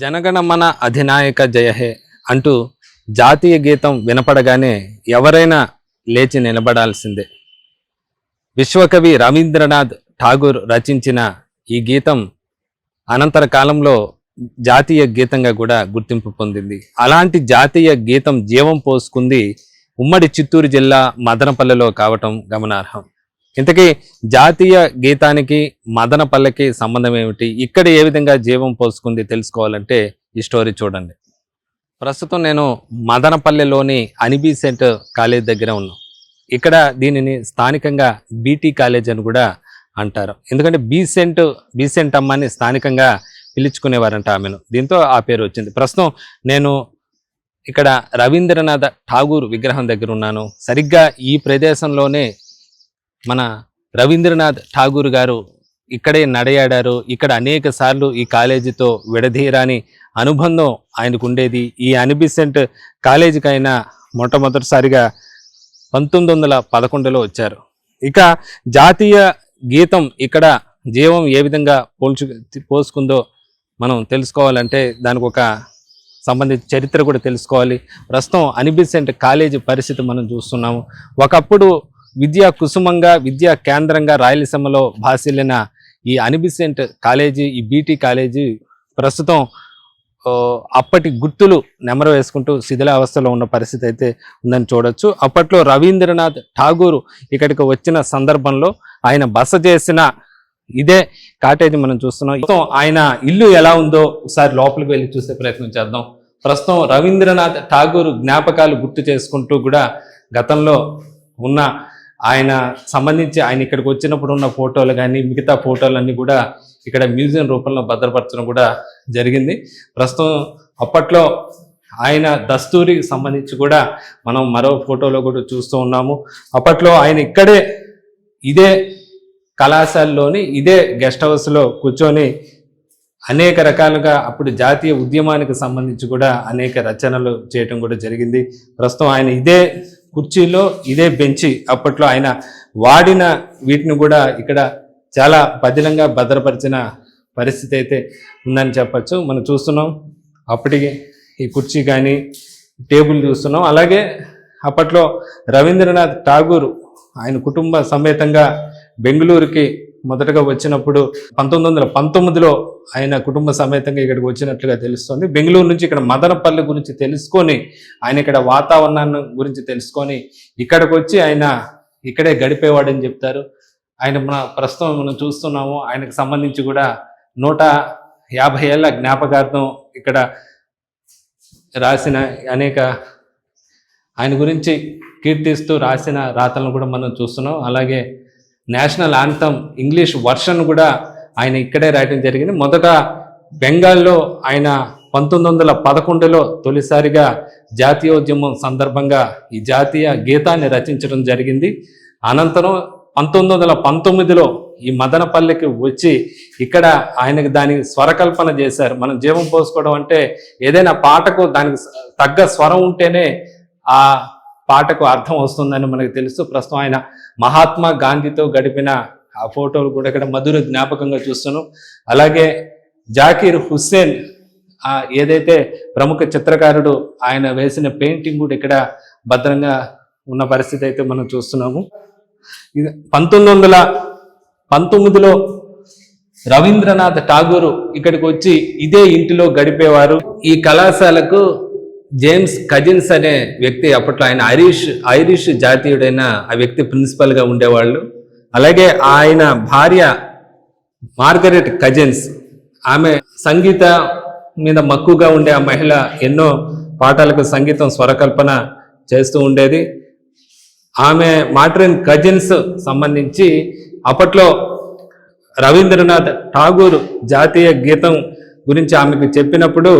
జనగణమన అధినాయక జయహే అంటూ జాతీయ గీతం వినపడగానే ఎవరైనా లేచి నిలబడాల్సిందే. విశ్వకవి రవీంద్రనాథ్ ఠాగూర్ రచించిన ఈ గీతం అనంతర కాలంలో జాతీయ గీతంగా కూడా గుర్తింపు పొందింది. అలాంటి జాతీయ గీతం జీవం పోసుకుంది ఉమ్మడి చిత్తూరు జిల్లా మదనపల్లెలో కావటం గమనార్హం. ఇంతకీ జాతీయ గీతానికి మదనపల్లెకి సంబంధం ఏమిటి? ఇక్కడ ఏ విధంగా జీవం పోసుకుంది తెలుసుకోవాలంటే ఈ స్టోరీ చూడండి. ప్రస్తుతం నేను మదనపల్లెలోని అనిబీసెంట్ కాలేజ్ దగ్గర ఉన్నాను ఇక్కడ దీనిని స్థానికంగా బీటీ కాలేజ్ అని కూడా అంటారు. ఎందుకంటే బీసెంట్ బీసెంట్ అమ్మని స్థానికంగా పిలుచుకునేవారంట ఆమెను. దీంతో ఆ పేరు వచ్చింది. ప్రస్తుతం నేను ఇక్కడ రవీంద్రనాథ్ ఠాగూర్ విగ్రహం దగ్గర ఉన్నాను. సరిగ్గా ఈ ప్రదేశంలోనే మన రవీంద్రనాథ్ ఠాగూర్ గారు ఇక్కడే నడయాడారు. ఇక్కడ అనేక సార్లు ఈ కాలేజీతో విడదీయరాని అనుబంధం ఆయనకు ఉండేది ఈ అనిబిసెంట్ కాలేజీకి ఆయన మొట్టమొదటిసారిగా పంతొమ్మిది వందల పదకొండులో వచ్చారు. ఇక జాతీయ గీతం ఇక్కడ జీవం ఏ విధంగా పోల్చు పోసుకుందో మనం తెలుసుకోవాలంటే దానికి ఒక సంబంధించిన చరిత్ర కూడా తెలుసుకోవాలి. ప్రస్తుతం అనిబిసెంట్ కాలేజీ పరిస్థితి మనం చూస్తున్నాము. ఒకప్పుడు విద్యా కుసుమంగా విద్యా కేంద్రంగా రాయలసీమలో భాసిల్లిన ఈ అనిబిసెంట్ కాలేజీ ఈ బీటీ కాలేజీ ప్రస్తుతం అప్పటి గుర్తులు నెమరు వేసుకుంటూ శిథిలావస్థలో ఉన్న పరిస్థితి అయితే ఉందని చూడొచ్చు. అప్పట్లో రవీంద్రనాథ్ ఠాగూర్ ఇక్కడికి వచ్చిన సందర్భంలో ఆయన బస చేసిన ఇదే కాటేజ్ మనం చూస్తున్నాం. ఆయన ఇల్లు ఎలా ఉందో ఒకసారి లోపలికి వెళ్ళి చూసే ప్రయత్నం చేద్దాం. ప్రస్తుతం రవీంద్రనాథ్ ఠాగూర్ జ్ఞాపకాలు గుర్తు చేసుకుంటూ కూడా గతంలో ఉన్న ఆయన సంబంధించి ఆయన ఇక్కడికి వచ్చినప్పుడు ఉన్న ఫోటోలు కానీ మిగతా ఫోటోలన్నీ కూడా ఇక్కడ మ్యూజియం రూపంలో భద్రపరచడం కూడా జరిగింది. ప్రస్తుతం అప్పట్లో ఆయన దస్తూరికి సంబంధించి కూడా మనం మరో ఫోటోలో కూడా చూస్తూ ఉన్నాము. అప్పట్లో ఆయన ఇక్కడే ఇదే కళాశాలలోని ఇదే గెస్ట్ హౌస్లో కూర్చొని అనేక రకాలుగా అప్పుడు జాతీయ ఉద్యమానికి సంబంధించి కూడా అనేక రచనలు చేయటం కూడా జరిగింది. ప్రస్తుతం ఆయన ఇదే కుర్చీలో ఇదే బెంచి అప్పట్లో ఆయన వాడిన వీటిని కూడా ఇక్కడ చాలా పదిలంగా భద్రపరిచిన పరిస్థితి అయితే ఉందని చెప్పచ్చు. మనం చూస్తున్నాం అప్పటికి ఈ కుర్చీ కానీ టేబుల్ చూస్తున్నాం. అలాగే అప్పట్లో రవీంద్రనాథ్ ఠాగూర్ ఆయన కుటుంబ సమేతంగా బెంగళూరుకి మొదటగా వచ్చినప్పుడు పంతొమ్మిది వందల పంతొమ్మిదిలో ఆయన కుటుంబ సమేతంగా ఇక్కడికి వచ్చినట్లుగా తెలుస్తుంది. బెంగళూరు నుంచి ఇక్కడ మదనపల్లి గురించి తెలుసుకొని ఆయన ఇక్కడ వాతావరణాన్ని గురించి తెలుసుకొని ఇక్కడికి వచ్చి ఆయన ఇక్కడే గడిపేవాడని చెప్తారు. ఆయన మన ప్రస్తుతం మనం చూస్తున్నాము ఆయనకు సంబంధించి కూడా నూట యాభై ఏళ్ళ జ్ఞాపకార్థం ఇక్కడ రాసిన అనేక ఆయన గురించి కీర్తిస్తూ రాసిన రాతలను కూడా మనం చూస్తున్నాం. అలాగే నేషనల్ ఆంథమ్ ఇంగ్లీష్ వర్షన్ కూడా ఆయన ఇక్కడే రాయటం జరిగింది. మొదట బెంగాల్లో ఆయన పంతొమ్మిది వందల పదకొండులో తొలిసారిగా జాతీయోద్యమం సందర్భంగా ఈ జాతీయ గీతాన్ని రచించడం జరిగింది. అనంతరం పంతొమ్మిది వందల పంతొమ్మిదిలో ఈ మదనపల్లికి వచ్చి ఇక్కడ ఆయనకు దానికి స్వరకల్పన చేశారు. మనం జీవం పోసుకోవడం అంటే ఏదైనా పాటకు దానికి తగ్గ స్వరం ఉంటేనే ఆ పాటకు అర్థం వస్తుందని మనకు తెలుసు. ప్రస్తుతం ఆయన మహాత్మా గాంధీతో గడిపిన ఆ ఫోటోలు కూడా ఇక్కడ మధుర జ్ఞాపకంగా చూస్తున్నాం. అలాగే జాకీర్ హుస్సేన్ ఏదైతే ప్రముఖ చిత్రకారుడు ఆయన వేసిన పెయింటింగ్ కూడా ఇక్కడ భద్రంగా ఉన్న పరిస్థితి అయితే మనం చూస్తున్నాము. ఇది పంతొమ్మిది వందల పంతొమ్మిదిలో రవీంద్రనాథ్ ఠాగూర్ ఇక్కడికి వచ్చి ఇదే ఇంటిలో గడిపేవారు. ఈ కళాశాలకు జేమ్స్ కజిన్స్ అనే వ్యక్తి అప్పట్లో ఆయన ఐరిష్ ఐరిష్ జాతీయుడైన ఆ వ్యక్తి ప్రిన్సిపల్గా ఉండేవాళ్ళు. అలాగే ఆయన భార్య మార్గరెట్ కజిన్స్. ఆమె సంగీత మీద మక్కువగా ఉండే ఆ మహిళ ఎన్నో పాటలకు సంగీతం స్వరకల్పన చేస్తూ ఉండేది. ఆమె మాట్రిన్ కజిన్స్ సంబంధించి అప్పట్లో రవీంద్రనాథ్ ఠాగూర్ జాతీయ గీతం గురించి ఆమెకు చెప్పినప్పుడు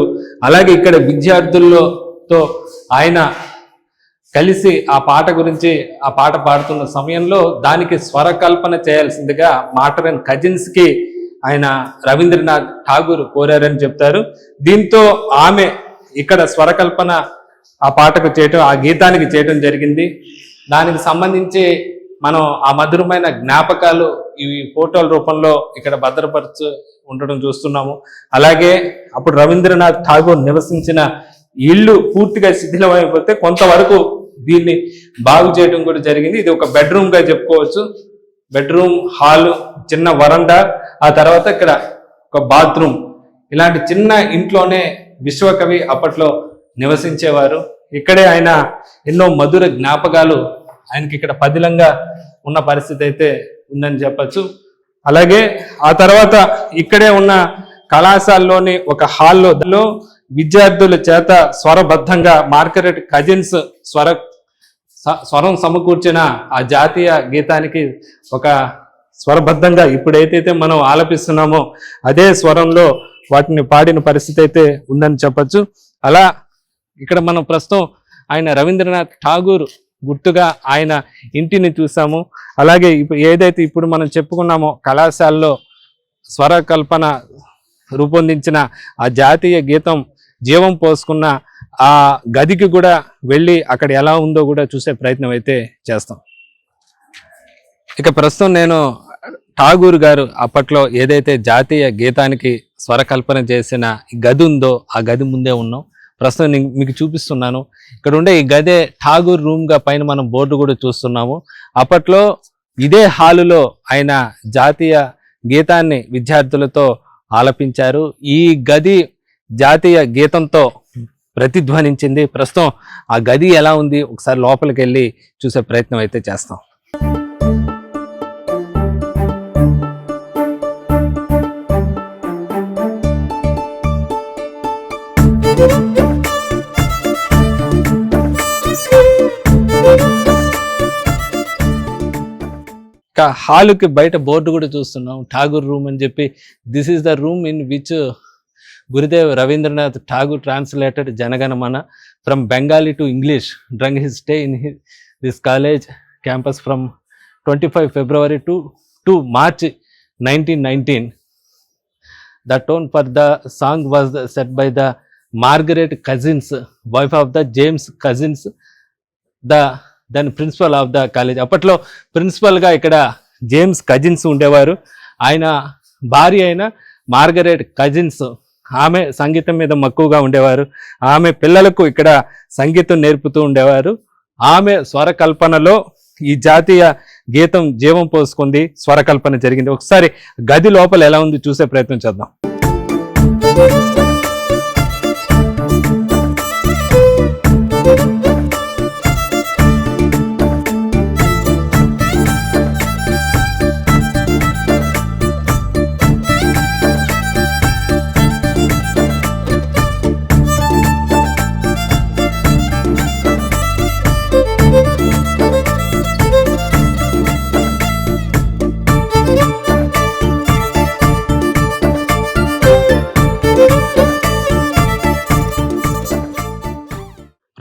అలాగే ఇక్కడ విద్యార్థుల్లోతో ఆయన కలిసి ఆ పాట గురించి ఆ పాట పాడుతున్న సమయంలో దానికి స్వరకల్పన చేయాల్సిందిగా మాటరన్ కజిన్స్కి ఆయన రవీంద్రనాథ్ ఠాగూర్ కోరారని చెప్తారు. దీంతో ఆమె ఇక్కడ స్వరకల్పన ఆ పాటకు చేయటం ఆ గీతానికి చేయటం జరిగింది. దానికి సంబంధించి మనం ఆ మధురమైన జ్ఞాపకాలు ఈ ఫోటోల రూపంలో ఇక్కడ భద్రపరచు ఉండడం చూస్తున్నాము. అలాగే అప్పుడు రవీంద్రనాథ్ ఠాగూర్ నివసించిన ఇల్లు పూర్తిగా శిథిలమైపోతే కొంతవరకు దీన్ని బాగు చేయడం కూడా జరిగింది. ఇది ఒక బెడ్రూమ్గా చెప్పుకోవచ్చు. బెడ్రూమ్ హాల్ చిన్న వరండా ఆ తర్వాత ఇక్కడ ఒక బాత్రూమ్. ఇలాంటి చిన్న ఇంట్లోనే విశ్వకవి అప్పట్లో నివసించేవారు. ఇక్కడే ఆయన ఎన్నో మధుర జ్ఞాపకాలు ఆయనకి ఇక్కడ పదిలంగా ఉన్న పరిస్థితి అయితే ఉందని చెప్పచ్చు. అలాగే ఆ తర్వాత ఇక్కడే ఉన్న కళాశాలలోని ఒక హాల్లో దానిలో విద్యార్థుల చేత స్వరబద్ధంగా మార్గరెట్ కజిన్స్ స్వర స్వరం సమకూర్చిన ఆ జాతీయ గీతానికి ఒక స్వరబద్ధంగా ఇప్పుడు ఏదైతే మనం ఆలపిస్తున్నామో అదే స్వరంలో వాటిని పాడిన పరిస్థితి అయితే ఉందని చెప్పచ్చు. అలా ఇక్కడ మనం ప్రస్తుతం ఆయన రవీంద్రనాథ్ ఠాగూర్ గుర్తుగా ఆయన ఇంటిని చూసాము. అలాగే ఇప్పుడు ఏదైతే ఇప్పుడు మనం చెప్పుకున్నామో కళాశాలలో స్వరకల్పన రూపొందించిన ఆ జాతీయ గీతం జీవం పోసుకున్న ఆ గదికి కూడా వెళ్ళి అక్కడ ఎలా ఉందో కూడా చూసే ప్రయత్నం అయితే చేస్తాం. ఇక ప్రస్తుతం నేను ఠాగూర్ గారు అప్పట్లో ఏదైతే జాతీయ గీతానికి స్వరకల్పన చేసిన గది ఉందో ఆ గది ముందే ఉన్నాం. ప్రస్తుతం మీకు చూపిస్తున్నాను. ఇక్కడ ఉండే ఈ గదే ఠాగూర్ రూమ్గా పైన మనం బోర్డు కూడా చూస్తున్నాము. అప్పట్లో ఇదే హాలులో ఆయన జాతీయ గీతాన్ని విద్యార్థులతో ఆలపించారు. ఈ గది జాతీయ గీతంతో ప్రతిధ్వనించింది. ప్రస్తుతం ఆ గది ఎలా ఉంది? ఒకసారి లోపలికి వెళ్ళి చూసే ప్రయత్నం అయితే చేస్తాం. హాలుకి బయట బోర్డు కూడా చూస్తున్నాం. ఠాగూర్ రూమ్ అని చెప్పి this is the room in which Gurudev Rabindranath Tagore translated Jana Gana Mana from Bengali to English during his stay in this college campus from twenty five February to to March nineteen nineteen the tone for the song was set by the Margaret Cousins wife of the James Cousins the దాని principal of the college. అప్పట్లో ప్రిన్సిపల్గా ఇక్కడ James cousins ఉండేవారు. ఆయన భార్య అయిన Margaret cousins ఆమె సంగీతం మీద మక్కువగా ఉండేవారు. ఆమె పిల్లలకు ఇక్కడ సంగీతం నేర్పుతూ ఉండేవారు. ఆమె స్వరకల్పనలో ఈ జాతీయ గీతం జీవం పోసుకుంది స్వరకల్పన జరిగింది. ఒకసారి గది లోపల ఎలా ఉంది చూసే ప్రయత్నం చేద్దాం.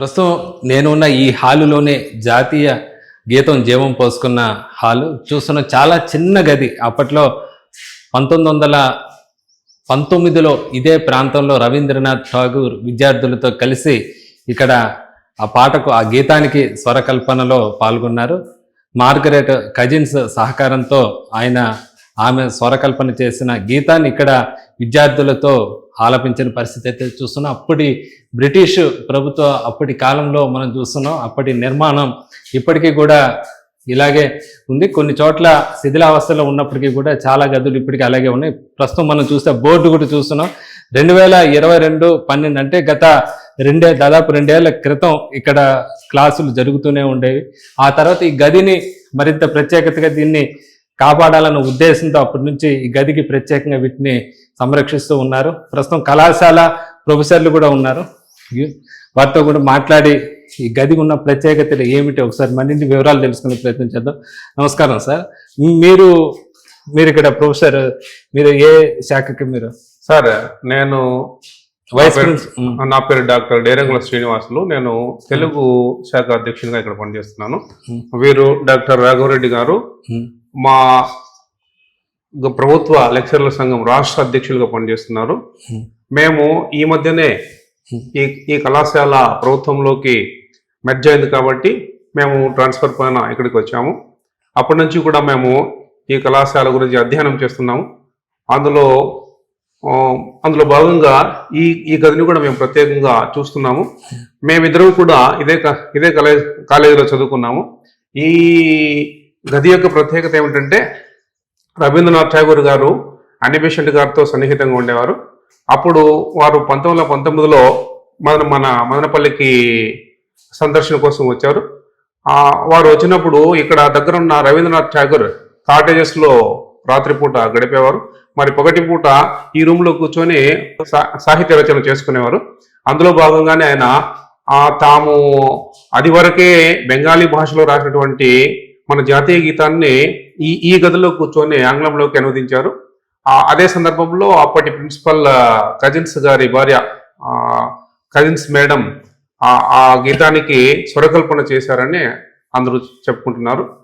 ప్రస్తుతం నేనున్న ఈ హాలులోనే జాతీయ గీతం జీవం పోసుకున్న హాలు. చూస్తున్న చాలా చిన్న గది. అప్పట్లో పంతొమ్మిది వందల పంతొమ్మిదిలో ఇదే ప్రాంతంలో రవీంద్రనాథ్ ఠాగూర్ విద్యార్థులతో కలిసి ఇక్కడ ఆ పాటకు ఆ గీతానికి స్వరకల్పనలో పాల్గొన్నారు. మార్గరెట్ కజిన్స్ సహకారంతో ఆయన ఆమె స్వరకల్పన చేసిన గీతాన్ని ఇక్కడ విద్యార్థులతో ఆలపించిన పరిస్థితి అయితే చూస్తున్నాం. అప్పటి బ్రిటిష్ ప్రభుత్వ అప్పటి కాలంలో మనం చూస్తున్నాం. అప్పటి నిర్మాణం ఇప్పటికీ కూడా ఇలాగే ఉంది. కొన్ని చోట్ల శిథిలావస్థలో ఉన్నప్పటికీ కూడా చాలా గదులు ఇప్పటికీ అలాగే ఉన్నాయి. ప్రస్తుతం మనం చూస్తే బోర్డు కూడా చూస్తున్నాం. రెండు వేల ఇరవై రెండు పన్నెండు అంటే గత రెండే దాదాపు రెండేళ్ళ క్రితం ఇక్కడ క్లాసులు జరుగుతూనే ఉండేవి. ఆ తర్వాత ఈ గదిని మరింత ప్రత్యేకతగా దీన్ని కాపాడాలన్న ఉద్దేశంతో అప్పటి నుంచి ఈ గదికి ప్రత్యేకంగా వీటిని సంరక్షిస్తూ ఉన్నారు. ప్రస్తుతం కళాశాల ప్రొఫెసర్లు కూడా ఉన్నారు. వారితో కూడా మాట్లాడి ఈ గదికి ఉన్న ప్రత్యేకతలు ఏమిటి ఒకసారి మరిన్ని వివరాలు తెలుసుకునే ప్రయత్నం చేద్దాం. నమస్కారం సార్. మీరు మీరు ఇక్కడ ప్రొఫెసర్ మీరు ఏ శాఖకి మీరు? సార్ నేను వైస్ నా పేరు- ప్రిన్సిపల్ నా పేరు డాక్టర్ డేరంగుల శ్రీనివాసులు. నేను తెలుగు శాఖ అధ్యక్షునిగా ఇక్కడ పనిచేస్తున్నాను. వీరు డాక్టర్ రాఘవరెడ్డి గారు. మా ప్రభుత్వ లెక్చరర్ల సంఘం రాష్ట్ర అధ్యక్షులుగా పనిచేస్తున్నారు. Hmm. మేము ఈ మధ్యనే Hmm. ఈ ఈ కళాశాల ప్రభుత్వంలోకి మెర్జ్ అయింది కాబట్టి మేము ట్రాన్స్ఫర్ పైన ఇక్కడికి వచ్చాము. అప్పటి నుంచి కూడా మేము ఈ కళాశాల గురించి అధ్యయనం చేస్తున్నాము. అందులో అందులో భాగంగా ఈ ఈ గదిని కూడా మేము ప్రత్యేకంగా చూస్తున్నాము. మేమిద్దరం కూడా ఇదే ఇదే కాలేజ్ కాలేజీలో చదువుకున్నాము. ఈ గది యొక్క ప్రత్యేకత ఏమిటంటే రవీంద్రనాథ్ ఠాగూర్ గారు అనిబేషెంట్ గారితో సన్నిహితంగా ఉండేవారు. అప్పుడు వారు పంతొమ్మిది వందల పంతొమ్మిదిలో మన మన మదనపల్లికి సందర్శన కోసం వచ్చారు. వారు వచ్చినప్పుడు ఇక్కడ దగ్గర ఉన్న రవీంద్రనాథ్ ఠాగూర్ కాటేజెస్లో రాత్రిపూట గడిపేవారు. మరి పగటి పూట ఈ రూమ్లో కూర్చొని సా- సాహిత్య రచన చేసుకునేవారు. అందులో భాగంగానే ఆయన తాము అది వరకే బెంగాలీ భాషలో రాసినటువంటి మన జాతీయ గీతాన్ని ఈ ఈ గదిలో కూర్చొని ఆంగ్లంలోకి అనువదించారు. ఆ, అదే సందర్భంలో అప్పటి ప్రిన్సిపల్ కజిన్స్ గారి భార్య కజిన్స్ మేడం ఆ గీతానికి స్వరకల్పన చేశారని అందరూ చెప్పుకుంటున్నారు.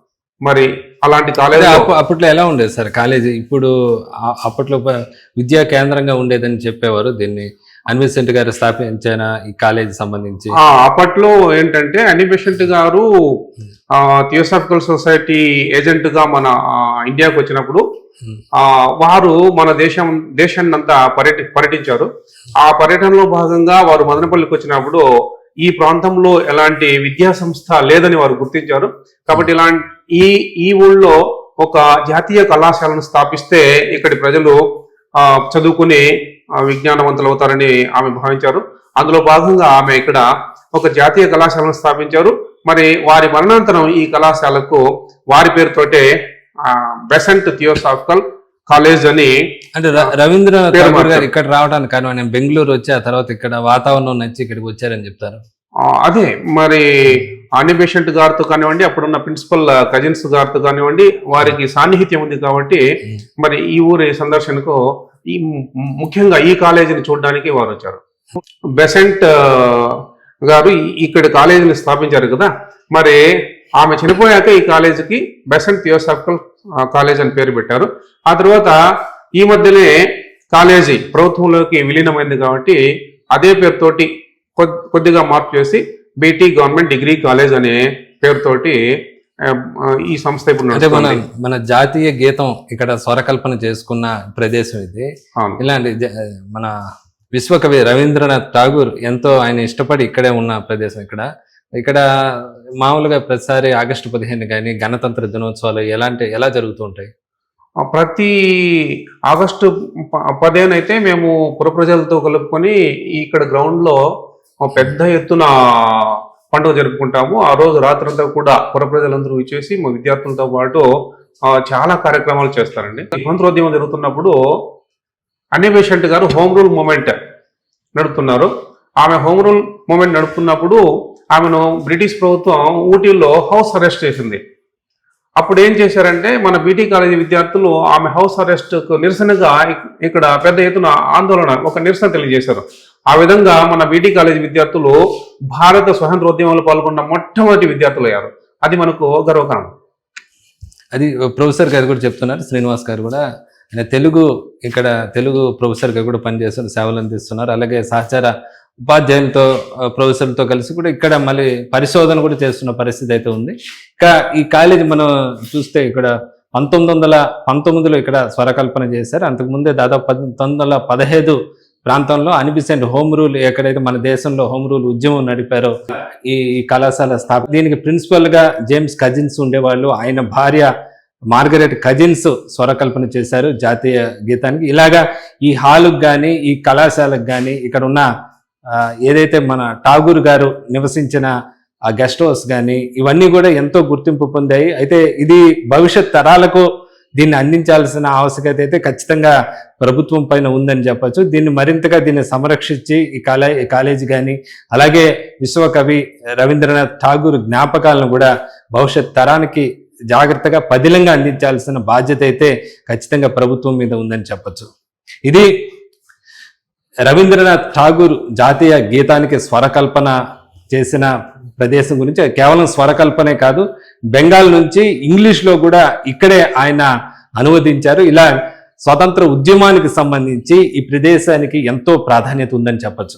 మరి అలాంటి కాలేజీ అప్ప- అప్పట్లో ఎలా ఉండేది సార్? కాలేజీ ఇప్పుడు అప్పట్లో విద్యా కేంద్రంగా ఉండేదని చెప్పేవారు దీన్ని. అన్విసెంట్ గారు స్థాపించిన ఈ కాలేజీ సంబంధించి? అప్పట్లో ఏంటంటే అనిబెషెంట్ గారు థియోసాఫికల్ సొసైటీ ఏజెంట్గా మన ఇండియాకి వచ్చినప్పుడు. ఆ వారు మన దేశం దేశాన్ని అంతా పర్యటి పర్యటించారు. ఆ పర్యటనలో భాగంగా వారు మదనపల్లికి వచ్చినప్పుడు ఈ ప్రాంతంలో ఎలాంటి విద్యా సంస్థ లేదని వారు గుర్తించారు. కాబట్టి ఇలాంటి ఈ ఈ ఊళ్ళో ఒక జాతీయ కళాశాలను స్థాపిస్తే ఇక్కడి ప్రజలు ఆ, చదువుకుని విజ్ఞానవంతులు అవుతారని ఆమె భావించారు. అందులో భాగంగా ఆమె ఇక్కడ ఒక జాతీయ కళాశాలను స్థాపించారు. మరి వారి మరణాంతరం ఈ కళాశాలకు వారి పేరుతోటే బెసెంట్ థియోసాఫికల్ కాలేజ్ అని అంటే రవీంద్రనాథ్ ఠాగూర్ గారు. ఇక్కడ రావడానికి కారణం ఆయన బెంగళూరు వచ్చి ఆ తర్వాత ఇక్కడ వాతావరణం నచ్చి ఇక్కడికి వచ్చారని చెప్తారు. అదే మరి ఆని పేషెంట్ గారితో కానివ్వండి అప్పుడున్న ప్రిన్సిపల్ కజిన్స్ గారితో కానివ్వండి వారికి సాన్నిహిత్యం ఉంది కాబట్టి మరి ఈ ఊరి సందర్శనకు ఈ ము- ముఖ్యంగా ఈ కాలేజీని చూడడానికి వారు వచ్చారు బెసెంట్ గారు ఇక్కడ కాలేజీని స్థాపించారు కదా మరి ఆమె చనిపోయాక ఈ కాలేజీకి బెసెంట్ థియోసాఫికల్ కాలేజ్ అని పేరు పెట్టారు. ఆ తర్వాత ఈ మధ్యనే కాలేజీ ప్రభుత్వంలోకి విలీనమైంది కాబట్టి అదే పేరుతోటి కొద్దిగా మార్పు చేసి బీటీ గవర్నమెంట్ డిగ్రీ కాలేజ్ అనే పేరుతోటి ఈ సంస్థ ఇప్పుడు అంటే మన. మన జాతీయ గీతం ఇక్కడ స్వరకల్పన చేసుకున్న ప్రదేశం ఇది. ఇలాంటి మన విశ్వకవి రవీంద్రనాథ్ ఠాగూర్ ఎంతో ఆయన ఇష్టపడి ఇక్కడే ఉన్న ప్రదేశం ఇక్కడ. ఇక్కడ మామూలుగా ప్రతిసారి ఆగస్టు పదిహేను కానీ గణతంత్ర దినోత్సవాలు ఎలాంటి ఎలా జరుగుతూ ఉంటాయి? ప్రతి ఆగస్టు పదిహేను అయితే మేము పుర ప్రజలతో కలుపుకొని ఇక్కడ గ్రౌండ్లో ఒక పెద్ద ఎత్తున పండుగ జరుపుకుంటాము. ఆ రోజు రాత్రంతా కూడా పుర ప్రజలందరూ ఇచ్చేసి మా విద్యార్థులతో పాటు చాలా కార్యక్రమాలు చేస్తారండి. స్వతంత్రోద్యమం జరుగుతున్నప్పుడు అనిబేషెంట్ గారు హోమ్ రూల్ మూమెంట్ నడుపుతున్నారు. ఆమె హోమ్ రూల్ మూమెంట్ నడుపుతున్నప్పుడు ఆమెను బ్రిటిష్ ప్రభుత్వం ఊటీలో హౌస్ అరెస్ట్ చేసింది. అప్పుడు ఏం చేశారంటే మన బీటీ కాలేజీ విద్యార్థులు ఆమె హౌస్ అరెస్ట్కు నిరసనగా ఇక్కడ పెద్ద ఎత్తున ఆందోళన ఒక నిరసన తెలియజేశారు. ఆ విధంగా మన బీటీ కాలేజీ విద్యార్థులు భారత స్వతంత్రోద్యమంలో పాల్గొన్న మొట్టమొదటి విద్యార్థులు అయ్యారు. అది మనకు గర్వకారణం. అది ప్రొఫెసర్ గారు కూడా చెప్తున్నారు శ్రీనివాస్ గారు కూడా. ఆయన తెలుగు ఇక్కడ తెలుగు ప్రొఫెసర్గా కూడా పనిచేస్తున్న సేవలు అందిస్తున్నారు. అలాగే సహచార ఉపాధ్యాయులతో ప్రొఫెసర్లతో కలిసి కూడా ఇక్కడ మళ్ళీ పరిశోధన కూడా చేస్తున్న పరిస్థితి అయితే ఉంది. ఇంకా ఈ కాలేజీ మనం చూస్తే ఇక్కడ పంతొమ్మిది వందల పంతొమ్మిదిలో ఇక్కడ స్వరకల్పన చేశారు. అంతకుముందే దాదాపు పంతొమ్మిది వందల పదహైదు ప్రాంతంలో అనిపిసెంట్ హోమ్ రూల్ ఎక్కడైతే మన దేశంలో హోమ్ రూల్ ఉద్యమం నడిపారో ఈ కళాశాల స్థాపన దీనికి ప్రిన్సిపల్గా జేమ్స్ కజిన్స్ ఉండేవాళ్ళు. ఆయన భార్య మార్గరెట్ కజిన్స్ స్వరకల్పన చేశారు జాతీయ గీతానికి. ఇలాగా ఈ హాలుకు కానీ ఈ కళాశాలకు కానీ ఇక్కడ ఉన్న ఏదైతే మన ఠాగూర్ గారు నివసించిన ఆ గెస్ట్ హౌస్ కానీ ఇవన్నీ కూడా ఎంతో గుర్తింపు పొందాయి. అయితే ఇది భవిష్యత్ తరాలకు దీన్ని అందించాల్సిన ఆవశ్యకత అయితే ఖచ్చితంగా ప్రభుత్వం పైన ఉందని చెప్పొచ్చు. దీన్ని మరింతగా దీన్ని సంరక్షించి ఈ కాలే ఈ కాలేజీ కానీ అలాగే విశ్వకవి రవీంద్రనాథ్ ఠాగూర్ జ్ఞాపకాలను కూడా భవిష్యత్ తరానికి జాగ్రత్తగా పదిలంగా అందించాల్సిన బాధ్యత అయితే ఖచ్చితంగా ప్రభుత్వం మీద ఉందని చెప్పచ్చు. ఇది రవీంద్రనాథ్ ఠాగూర్ జాతీయ గీతానికి స్వరకల్పన చేసిన ప్రదేశం గురించి కేవలం స్వరకల్పనే కాదు బెంగాల్ నుంచి ఇంగ్లీష్లో కూడా ఇక్కడే ఆయన అనువదించారు. ఇలా స్వతంత్ర ఉద్యమానికి సంబంధించి ఈ ప్రదేశానికి ఎంతో ప్రాధాన్యత ఉందని చెప్పొచ్చు.